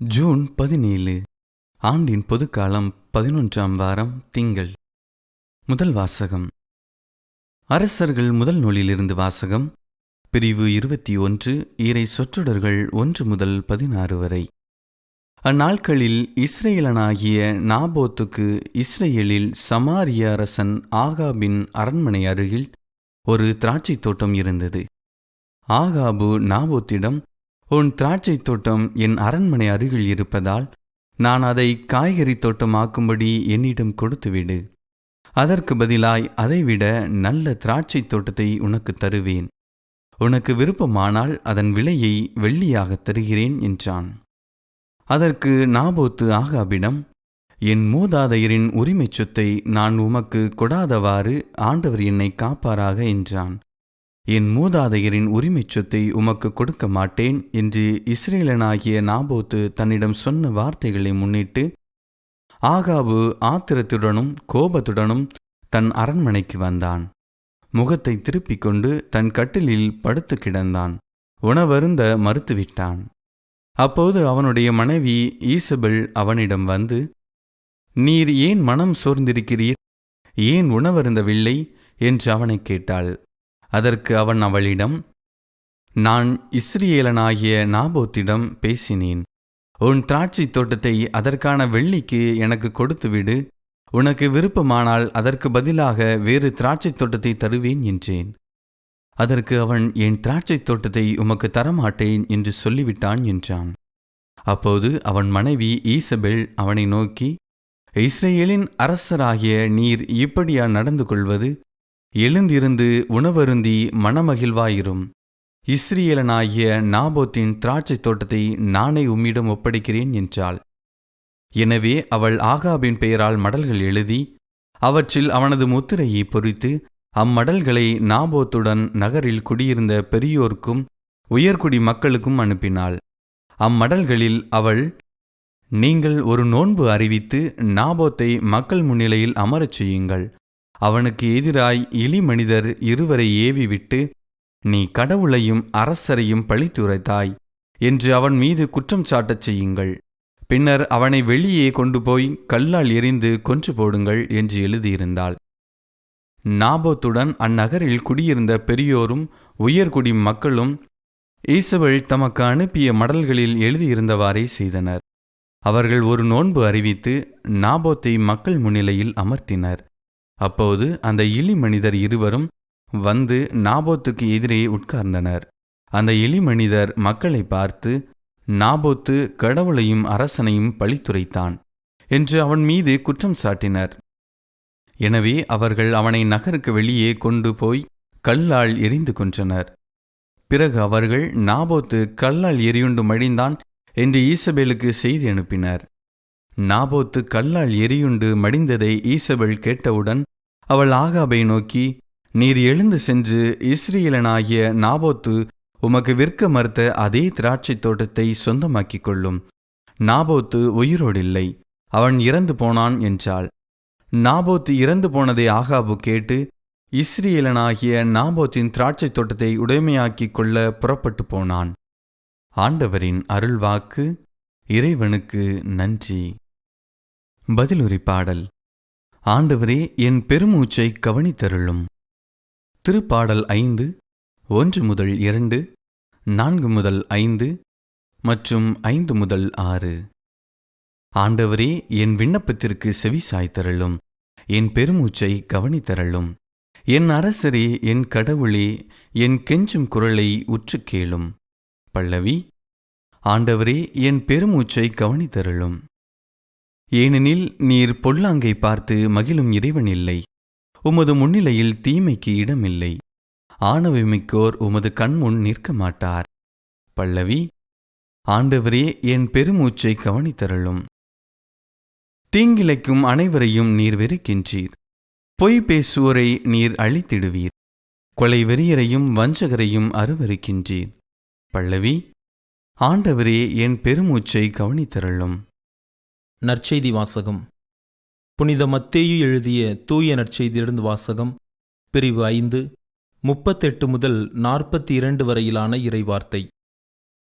June பதினேழு ஆண்டின் பொதுக்காலம் பதினொன்றாம் வாரம் திங்கள். முதல் வாசகம். அரசர்கள் முதல் நூலிலிருந்து வாசகம். பிரிவு இருபத்தி ஒன்று இறை சொற்றொடர்கள் ஒன்று முதல் பதினாறு வரை. அந்நாட்களில் இஸ்ரேலனாகிய நாபோத்துக்கு இஸ்ரேலில் சமாரிய அரசன் ஆகாபின் அரண்மனை அருகில் ஒரு திராட்சைத் தோட்டம் இருந்தது. ஆகாபு நாபோத்திடம் உன் திராட்சைத் தோட்டம் என் அரண்மனை அருகில் இருப்பதால் நான் அதை காய்கறி தோட்டமாக்கும்படி என்னிடம் கொடுத்துவிடு அதற்கு பதிலாய் அதைவிட நல்ல திராட்சைத் தோட்டத்தை உனக்கு தருவேன். உனக்கு விருப்பமானால் அதன் விலையை வெள்ளியாகத் தருகிறேன் என்றான். அதற்கு நாபோத்து ஆகாபிடம் என் மூதாதையரின் உரிமைச் சொத்தை நான் உமக்கு கொடாதவாறு ஆண்டவர் என்னை காப்பாராக என்றான். என் மூதாதையரின் உரிமைச் சொத்தை உமக்கு கொடுக்க மாட்டேன் என்று இஸ்ரேலனாகிய நாபோத்து தன்னிடம் சொன்ன வார்த்தைகளை முன்னிட்டு ஆகாபு ஆத்திரத்துடனும் கோபத்துடனும் தன் அரண்மனைக்கு வந்தான். முகத்தை திருப்பிக் கொண்டு தன் கட்டிலில் படுத்து கிடந்தான். உணவருந்த மறுத்துவிட்டான். அப்போது அவனுடைய மனைவி ஈசபெல் அவனிடம் வந்து நீர் ஏன் மனம் சோர்ந்திருக்கிறீர்? ஏன் உணவருந்தவில்லை? என்று அவனைக் கேட்டாள். அதற்கு அவன் அவளிடம் நான் இஸ்ரியேலனாகிய நாபோத்திடம் பேசினேன். உன் திராட்சைத் தோட்டத்தை அதற்கான வெள்ளிக்கு எனக்கு கொடுத்துவிடு. உனக்கு விருப்பமானால் அதற்கு பதிலாக வேறு திராட்சைத் தோட்டத்தை தருவேன் என்றேன். அதற்கு அவன் என் திராட்சைத் தோட்டத்தை உமக்கு தரமாட்டேன் என்று சொல்லிவிட்டான் என்றான். அப்போது அவன் மனைவி ஈசபெல் அவனை நோக்கி இஸ்ரேலின் அரசராகிய நீர் இப்படியா நடந்து கொள்வது? எழுந்திருந்து உணவருந்தி மனமகிழ்வாயிரும். இஸ்ரியலனாகிய நாபோத்தின் திராட்சைத் தோட்டத்தை நானே உம்மிடம் ஒப்படைக்கிறேன் என்றாள். எனவே அவள் ஆகாபின் பெயரால் மடல்கள் எழுதி அவற்றில் அவனது முத்திரையை பொறித்து அம்மடல்களை நாபோத்துடன் நகரில் குடியிருந்த பெரியோர்க்கும் உயர்குடி மக்களுக்கும் அனுப்பினாள். அம்மடல்களில் அவள் நீங்கள் ஒரு நோன்பு அறிவித்து நாபோத்தை மக்கள் முன்னிலையில் அமரச் செய்யுங்கள். அவனுக்கு எதிராய் இளி மனிதர் இருவரை ஏவி விட்டு நீ கடவுளையும் அரசரையும் பழித்துரைத்தாய் என்று அவன் மீது குற்றம் சாட்டச் செய்யுங்கள். பின்னர் அவனை வெளியே கொண்டு போய் கல்லால் எறிந்து கொன்று போடுங்கள் என்று எழுதியிருந்தாள். நாபோத்துடன் அந்நகரில் குடியிருந்த பெரியோரும் உயர்குடி மக்களும் ஈசவள் தமக்கு அனுப்பிய மடல்களில் எழுதியிருந்தவாறே செய்தனர். அவர்கள் ஒரு நோன்பு அறிவித்து நாபோத்தை மக்கள் முன்னிலையில் அமர்த்தினர். அப்போது அந்த இளி மனிதர் இருவரும் வந்து நாபோத்துக்கு எதிரே உட்கார்ந்தனர். அந்த இளி மனிதர் மக்களை பார்த்து நாபோத்து கடவுளையும் அரசனையும் பழித்துரைத்தான் என்று அவன் மீது குற்றம் சாட்டினர். எனவே அவர்கள் அவனை நகருக்கு வெளியே கொண்டு போய் கல்லால் எரிந்து கொன்றனர். பிறகு அவர்கள் நாபோத்து கல்லால் எரியுண்டு மடிந்தான் என்று ஈசபேலுக்கு செய்தி அனுப்பினர். நாபோத்து கல்லால் எரியுண்டு மடிந்ததை ஈசபெல் கேட்டவுடன் அவள் ஆகாபை நோக்கி நீர் எழுந்து சென்று இஸ்ரீலனாகிய நாபோத்து உமக்கு விற்க மறுத்த அதே திராட்சைத் தோட்டத்தை சொந்தமாக்கிக் கொள்ளும். நாபோத்து உயிரோடில்லை அவன் இறந்து போனான் என்றாள். நாபோத்து இறந்து போனதை ஆகாபு கேட்டு இஸ்ரீலனாகிய நாபோத்தின் திராட்சைத் தோட்டத்தை உடைமையாக்கிக் கொள்ள புறப்பட்டு போனான். ஆண்டவரின் அருள்வாக்கு இறைவனுக்கு நன்றி. பதிலுரை பாடல். ஆண்டவரே என் பெருமூச்சை கவனித்தருளும். திருப்பாடல் ஐந்து ஒன்று முதல் இரண்டு நான்கு முதல் ஐந்து மற்றும் ஐந்து முதல் ஆறு. ஆண்டவரே என் விண்ணப்பத்திற்கு செவி சாய்த்தருளும் என் பெருமூச்சை கவனித்தருளும். என் அரசரே என் கடவுளே என் கெஞ்சும் குரலை உற்று கேளும். பல்லவி ஆண்டவரே என் பெருமூச்சை கவனித்தருளும். ஏனெனில் நீர் பொல்லாங்கை பார்த்து மகிழும் இறைவன் இல்லை. உமது முன்னிலையில் தீமைக்கு இடமில்லை. ஆணவமிக்கோர் உமது கண்முன் நிற்க மாட்டார் பல்லவி ஆண்டவரே என் பெருமூச்சை கவனித்தருளும். தீங்கிழைக்கும் அனைவரையும் நீர் வெறுக்கின்றீர். பொய் பேசுவோரை நீர் அழித்திடுவீர். கொலை வெறியரையும் வஞ்சகரையும் அருவருக்கின்றீர். பல்லவி ஆண்டவரே என் பெருமூச்சை கவனித்தருளும். நற்செய்தி வாசகம். புனித மத்தேயு எழுதிய தூய நற்செய்தியிலிருந்து வாசகம் பிரிவு ஐந்து முப்பத்தெட்டு முதல் நாற்பத்தி இரண்டு வரையிலான இறைவார்த்தை.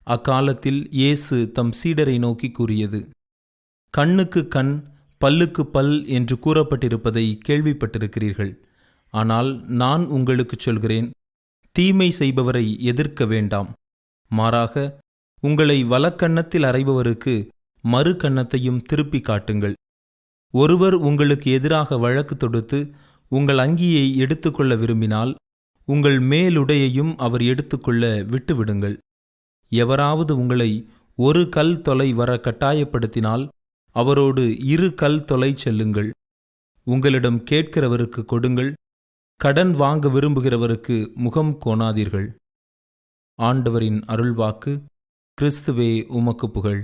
அக்காலத்தில் இயேசு தம் சீடரை நோக்கி கூறியது கண்ணுக்கு கண் பல்லுக்கு பல் என்று கூறப்பட்டிருப்பதை கேள்விப்பட்டிருக்கிறீர்கள். ஆனால் நான் உங்களுக்குச் சொல்கிறேன் தீமை செய்பவரை எதிர்க்க வேண்டாம். மாறாக உங்களை வலக்கன்னத்தில் அறைபவருக்கு மறு கன்னத்தையும் திருப்பி காட்டுங்கள். ஒருவர் உங்களுக்கு எதிராக வழக்கு தொடுத்து உங்கள் அங்கியை எடுத்துக்கொள்ள விரும்பினால் உங்கள் மேலுடையையும் அவர் எடுத்துக்கொள்ள விட்டுவிடுங்கள். எவராவது உங்களை ஒரு கல் தொலை வர கட்டாயப்படுத்தினால் அவரோடு இரு கல் தொலை செல்லுங்கள். உங்களிடம் கேட்கிறவருக்கு கொடுங்கள். கடன் வாங்க விரும்புகிறவருக்கு முகம் கோணாதீர்கள். ஆண்டவரின் அருள்வாக்கு கிறிஸ்துவே உமக்கு புகழ்.